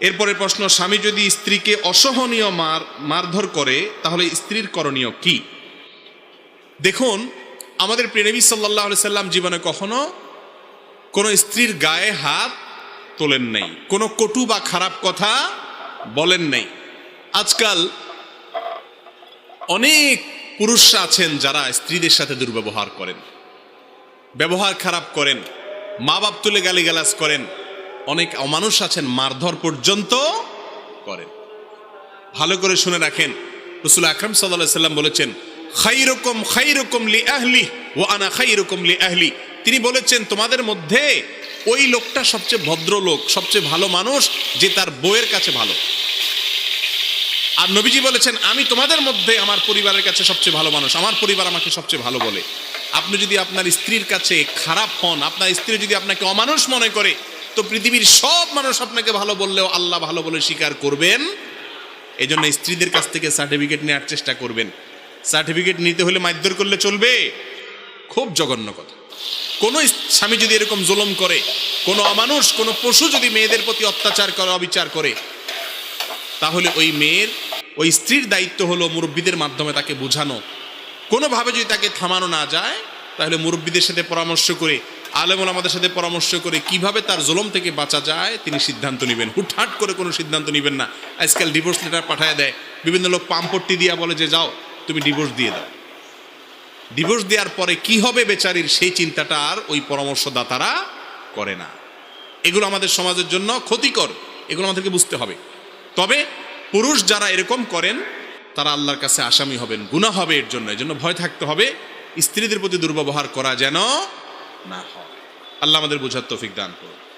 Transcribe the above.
এরপরে প্রশ্ন, স্বামী যদি স্ত্রীকে অসহনীয় মার, মারধর করে, তাহলে স্ত্রীর করণীয় কি? দেখুন, আমাদের প্রেনবী সাল্লাহ সাল্লাম জীবনে কখনো কোনো স্ত্রীর গায়ে হাত তোলেন নাই, কোনো কটু বা খারাপ কথা বলেন নাই। আজকাল অনেক পুরুষরা আছেন যারা স্ত্রীদের সাথে দুর্ব্যবহার করেন, ব্যবহার খারাপ করেন মা বাপ তুলে গালিগালাজ করেন অনেক অমানুষ আছেন মারধর পর্যন্ত করেন ভালো করে শুনে রাখেন। রসুল আকরম সাল্লাহ সাল্লাম বলেছেন খাই রকম লি আহলি ও আনা খাই রকম লি আহলি তিনি বলেছেন, তোমাদের মধ্যে ওই লোকটা সবচেয়ে ভদ্র লোক, সবচেয়ে ভালো মানুষ যে তার বউয়ের কাছে ভালো। আর নবীজি বলেছেন, আমি তোমাদের মধ্যে আমার পরিবারের কাছে সবচেয়ে ভালো মানুষ, আমার পরিবার আমাকে সবচেয়ে ভালো বলে। আপনি যদি আপনার স্ত্রীর কাছে খারাপ হন, আপনার স্ত্রী যদি আপনাকে অমানুষ মনে করে তো পৃথিবীর সব মানুষ আপনাকে ভালো বললেও আল্লাহ ভালো বলে স্বীকার করবেন। এই জন্য স্ত্রীদের কাছ থেকে সার্টিফিকেট নেওয়ার চেষ্টা করবেন। সার্টিফিকেট নিতে হলে মারধর করলে চলবে। খুব জঘন্য কথা। কোনো স্বামী যদি এরকম জুলম করে, কোনো অমানুষ, কোনো পশু যদি মেয়েদের প্রতি অত্যাচার করে, অবিচার করে, তাহলে ওই মেয়ের, ওই স্ত্রীর দায়িত্ব হলো মুরব্বীদের মাধ্যমে তাকে বোঝানো। কোনোভাবে যদি তাকে থামানো না যায়, তাহলে মুরব্বীদের সাথে পরামর্শ করে আলেমন আমাদের সাথে পরামর্শ করে কীভাবে তার জলম থেকে বাঁচা যায়, তিনি সিদ্ধান্ত নেবেন। হুটহাট করে কোনো সিদ্ধান্ত নেবেন না। আজকাল ডিভোর্স লেটার পাঠায় দেয়। বিভিন্ন লোক পাম্পট্টি দিয়া বলে যে, যাও, তুমি ডিভোর্স দিয়ে দাও। ডিভোর্স দেওয়ার পরে কি হবে বেচারির সেই চিন্তাটা আর ওই পরামর্শদাতারা করে না। এগুলো আমাদের সমাজের জন্য ক্ষতিকর। এগুলো আমাদেরকে বুঝতে হবে। তবে পুরুষ যারা এরকম করেন, তারা আল্লাহর কাছে আসামি হবেন, গুনাহ হবে এর জন্য। এই জন্য ভয় থাকতে হবে। স্ত্রীদের প্রতি দুর্ব্যবহার করা যেন না হয় আল্লাহ আমাদের বোঝার তৌফিক দান করুন।